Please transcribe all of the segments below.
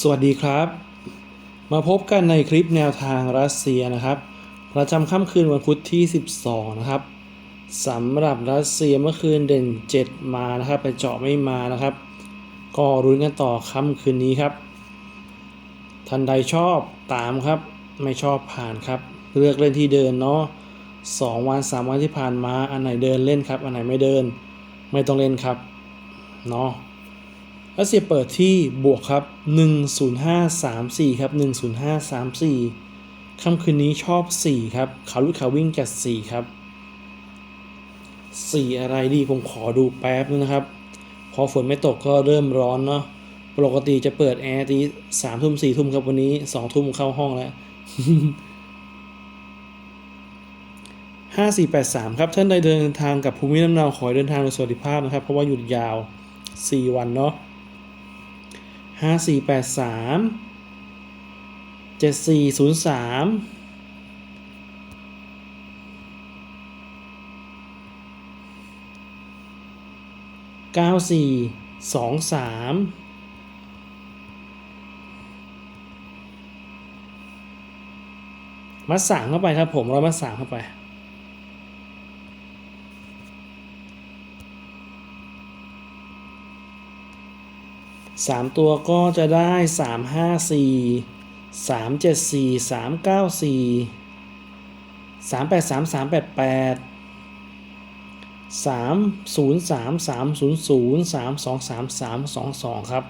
สวัสดีครับ มาพบกันในคลิปแนวทางรัสเซียนะครับ ประจำค่ำคืนวันพุธที่ 12 นะครับสำหรับรัสเซียเมื่อคืนเด่น 7 มานะครับ ไปเจาะไม่มานะครับ ก็รุ้นกันต่อค่ำคืนนี้ครับ ทันใดชอบตามครับ ไม่ชอบผ่านครับ เลือกเล่นที่เดินเนาะสองวันสามวันที่ผ่านมาอันไหนเดินเล่นครับ อันไหนไม่เดิน ไม่ต้องเล่นครับเนาะ รัสเซียเปิดที่บวกครับ 10534 ครับ 10534 ค่ำคืนนี้ชอบ 4 ครับขาลุกขาวิ่งจัด4ครับ 4 อะไรดีผมขอดูแป๊บนึงนะครับ พอฝนไม่ตกก็เริ่มร้อนเนาะ ปกติจะเปิดแอร์ตีสามทุ่มสี่ทุ่มครับวันนี้สองทุ่มเข้าห้องแล้วห้าสี่แปดสามครับ ท่านใดเดินทางกับภูมิลำเนาขอเดินทางโดยสวัสดิภาพนะครับ เพราะว่าหยุดยาว 4 วันเนาะ ห้าสี่แปดสามเจ็ดสี่ศูนย์สามเก้าสี่สองสามมัดสามเข้าไปครับผมร้อยมัดสามเข้าไป 3 ตัวก็จะได้ 3 5 4 3 7 4 3 9 4 3 8 3 3 8 8 3 0 3 3 0 0 3 2 3 3 2 2 ครับ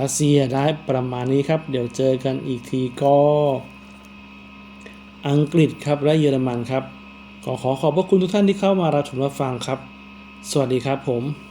รัสเซียได้ประมาณนี้ครับ เดี๋ยวเจอกันอีกทีก็ อังกฤษครับและเยอรมันครับ ขอขอขอบพระคุณทุกท่านที่เข้ามารับชมรับฟังครับ สวัสดีครับผม